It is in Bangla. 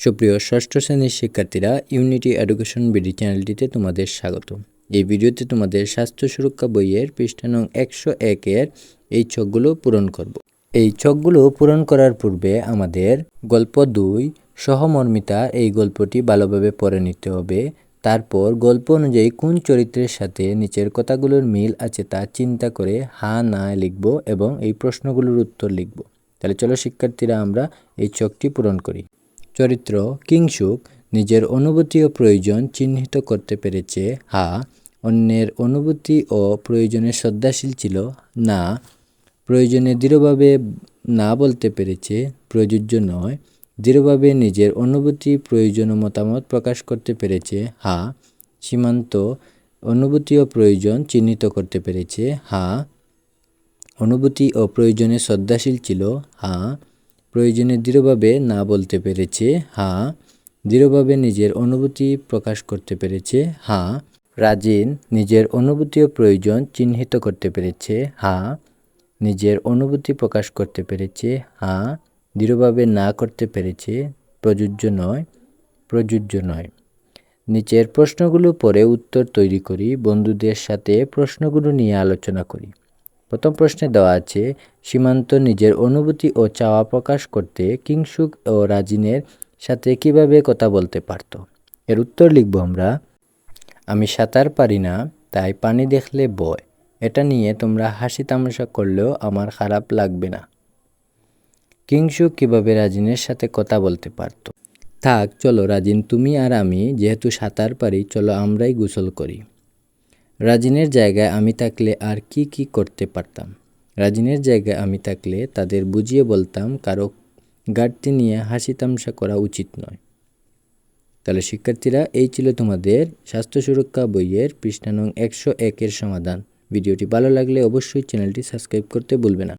সুপ্রিয় ষষ্ঠ শ্রেণির শিক্ষার্থীরা ইউনিটি এডুকেশন বিডি চ্যানেলটিতে তোমাদের স্বাগত এই ভিডিওতে তোমাদের স্বাস্থ্য সুরক্ষা বইয়ের পৃষ্ঠা নং একশো একের এই ছকগুলো পূরণ করব। এই ছকগুলো পূরণ করার পূর্বে আমাদের গল্প দুই, সহমর্মিতা এই গল্পটি ভালোভাবে পড়ে নিতে হবে। তারপর গল্প অনুযায়ী কোন চরিত্রের সাথে নিচের কথাগুলোর মিল আছে তা চিন্তা করে হা না লিখব এবং এই প্রশ্নগুলোর উত্তর লিখব। তাহলে চলো শিক্ষার্থীরা আমরা এই ছকটি পূরণ করি। চরিত্র কিংসুক নিজের অনুভূতি ও প্রয়োজন চিহ্নিত করতে পেরেছে। হা, অন্যের অনুভূতি ও প্রয়োজনে শ্রদ্ধাশীল ছিল। না, প্রয়োজনে দৃঢ়ভাবে না বলতে পেরেছে। প্রযোজ্য নয়, দৃঢ়ভাবে নিজের অনুভূতি, প্রয়োজন ও মতামত প্রকাশ করতে পেরেছে। হা, সীমান্ত অনুভূতি ও প্রয়োজন চিহ্নিত করতে পেরেছে। হা, অনুভূতি ও প্রয়োজনে শ্রদ্ধাশীল ছিল। হা প্রয়োজনে দৃঢ়ভাবে না বলতে পেরেছে, হা। দৃঢ়ভাবে নিজের অনুভূতি প্রকাশ করতে পেরেছে, হা। রাজিন নিজের অনুভূতি ও প্রয়োজন চিহ্নিত করতে পেরেছে, হা। নিজের অনুভূতি প্রকাশ করতে পেরেছে, হা। দৃঢ়ভাবে না করতে পেরেছে, প্রযোজ্য নয় প্রযোজ্য নয়। নিচের প্রশ্নগুলো পরে উত্তর তৈরি করি, বন্ধুদের সাথে প্রশ্নগুলো নিয়ে আলোচনা করি। প্রথম প্রশ্নে দেওয়া আছে, সীমান্ত নিজের অনুভূতি ও চাওয়া প্রকাশ করতে কিংসুক ও রাজিনের সাথে কীভাবে কথা বলতে পারত? এর উত্তর লিখব আমরা, আমি সাঁতার পারি না, তাই পানি দেখলে বয়। এটা নিয়ে তোমরা হাসি তামাশা করলেও আমার খারাপ লাগবে না। কিংসুক কীভাবে রাজিনের সাথে কথা বলতে পারত? থাক, চলো রাজিন, তুমি আর আমি যেহেতু সাঁতার পারি, চলো আমরাই গোসল করি। রাজিনের জায়গায় আমি থাকলে আর কি কি করতে পারতাম? রাজিনের জায়গায় আমি থাকলে তাদের বুঝিয়ে বলতাম, কারও ঘাটতি নিয়ে হাসি তামসা করা উচিত নয়। তাহলে শিক্ষার্থীরা, এই ছিল তোমাদের স্বাস্থ্য সুরক্ষা বইয়ের পৃষ্ঠা নং একশো একের সমাধান। ভিডিওটি ভালো লাগলে অবশ্যই চ্যানেলটি সাবস্ক্রাইব করতে ভুলবে না।